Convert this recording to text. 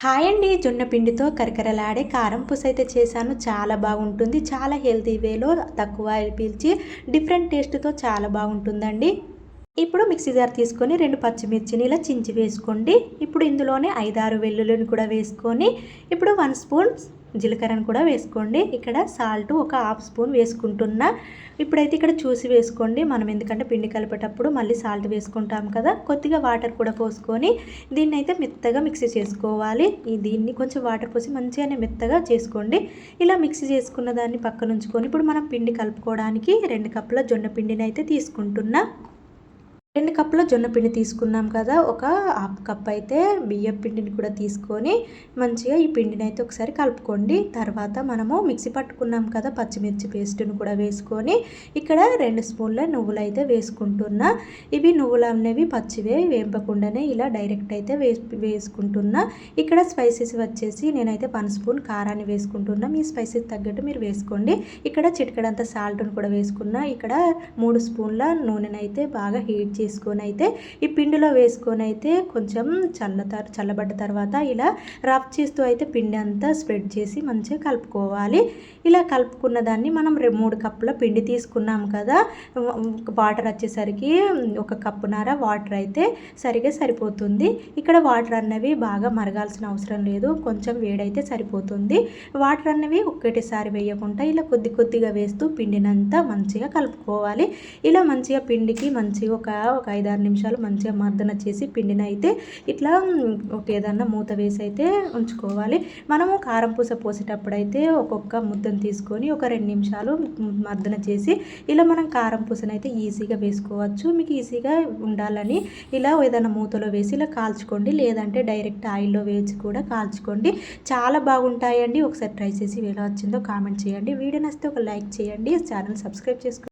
Hi అండి జొన్న పిండితో కరకరలాడే కారం పూస అయితే చేశాను. చాలా బాగుంటుంది. చాలా హెల్తీ వేలో తక్కువ పీల్చి డిఫరెంట్ టేస్ట్తో చాలా బాగుంటుందండి. ఇప్పుడు మిక్సీ జార్ తీసుకొని రెండు పచ్చిమిర్చిని ఇలా చించి వేసుకోండి. ఇప్పుడు ఇందులోనే ఐదారు వెల్లుల్లిని కూడా వేసుకొని ఇప్పుడు వన్ స్పూన్ జీలకర్రను కూడా వేసుకోండి. ఇక్కడ సాల్ట్ ఒక హాఫ్ స్పూన్ వేసుకుంటున్నా. ఇప్పుడైతే ఇక్కడ చూసి వేసుకోండి. మనం ఎందుకంటే పిండి కలిపేటప్పుడు మళ్ళీ సాల్ట్ వేసుకుంటాం కదా. కొద్దిగా వాటర్ కూడా పోసుకొని దీన్ని అయితే మెత్తగా మిక్సీ చేసుకోవాలి. ఈ దీన్ని కొంచెం వాటర్ పోసి మంచిగానే మెత్తగా చేసుకోండి. ఇలా మిక్సీ చేసుకున్న దాన్ని పక్కనుంచుకొని ఇప్పుడు మనం పిండి కలుపుకోవడానికి రెండు కప్పుల జొన్న పిండిని అయితే తీసుకుంటున్నా. రెండు కప్పుల జొన్న పిండి తీసుకున్నాం కదా. ఒక హాఫ్ కప్ అయితే బియ్యం పిండిని కూడా తీసుకొని మంచిగా ఈ పిండిని అయితే ఒకసారి కలుపుకోండి. తర్వాత మనము మిక్సీ పట్టుకున్నాం కదా పచ్చిమిర్చి పేస్ట్ని కూడా వేసుకొని ఇక్కడ రెండు స్పూన్ల నువ్వులు అయితే వేసుకుంటున్నా. ఇవి నువ్వులు అనేవి పచ్చివే వేంపకుండానే ఇలా డైరెక్ట్ అయితే వేసి వేసుకుంటున్నా. ఇక్కడ స్పైసెస్ వచ్చేసి నేనైతే వన్ స్పూన్ కారాన్ని వేసుకుంటున్నా. మీ స్పైసెస్ తగ్గట్టు మీరు వేసుకోండి. ఇక్కడ చిటికడంత సాల్ట్ని కూడా వేసుకున్నా. ఇక్కడ మూడు స్పూన్ల నూనెనైతే బాగా హీట్ చేసి తీసుకొని అయితే ఈ పిండిలో వేసుకొని అయితే కొంచెం చల్లతారు చల్లబడ్డ తర్వాత ఇలా రఫ్ చేస్తూ అయితే పిండి అంతా స్ప్రెడ్ చేసి మంచిగా కలుపుకోవాలి. ఇలా కలుపుకున్న దాన్ని మనం మూడు కప్పుల పిండి తీసుకున్నాం కదా వాటర్ వచ్చేసరికి ఒక కప్పున్నర వాటర్ అయితే సరిగా సరిపోతుంది. ఇక్కడ వాటర్ అన్నవి బాగా మరగాల్సిన అవసరం లేదు కొంచెం వేడైతే సరిపోతుంది. వాటర్ అన్నవి ఒక్కటేసారి వేయకుండా ఇలా కొద్ది కొద్దిగా వేస్తూ పిండినంతా మంచిగా కలుపుకోవాలి. ఇలా మంచిగా పిండికి మంచిగా ఒక ఒక ఐదారు నిమిషాలు మంచిగా మర్దన చేసి పిండిని అయితే ఇట్లా ఒక ఏదన్నా మూత వేసి అయితే ఉంచుకోవాలి. మనము కారం పూస పోసేటప్పుడు అయితే ఒక్కొక్క ముద్దను తీసుకొని ఒక రెండు నిమిషాలు మర్దన చేసి ఇలా మనం కారం పూసను అయితే ఈజీగా వేసుకోవచ్చు. మీకు ఈజీగా ఉండాలని ఇలా ఏదైనా మూతలో వేసి ఇలా కాల్చుకోండి. లేదంటే డైరెక్ట్ ఆయిల్లో వేసి కూడా కాల్చుకోండి. చాలా బాగుంటాయండి. ఒకసారి ట్రై చేసి ఎలా వచ్చిందో కామెంట్ చేయండి. వీడియో నచ్చితే ఒక లైక్ చేయండి. ఛానల్ సబ్స్క్రైబ్ చేసుకోండి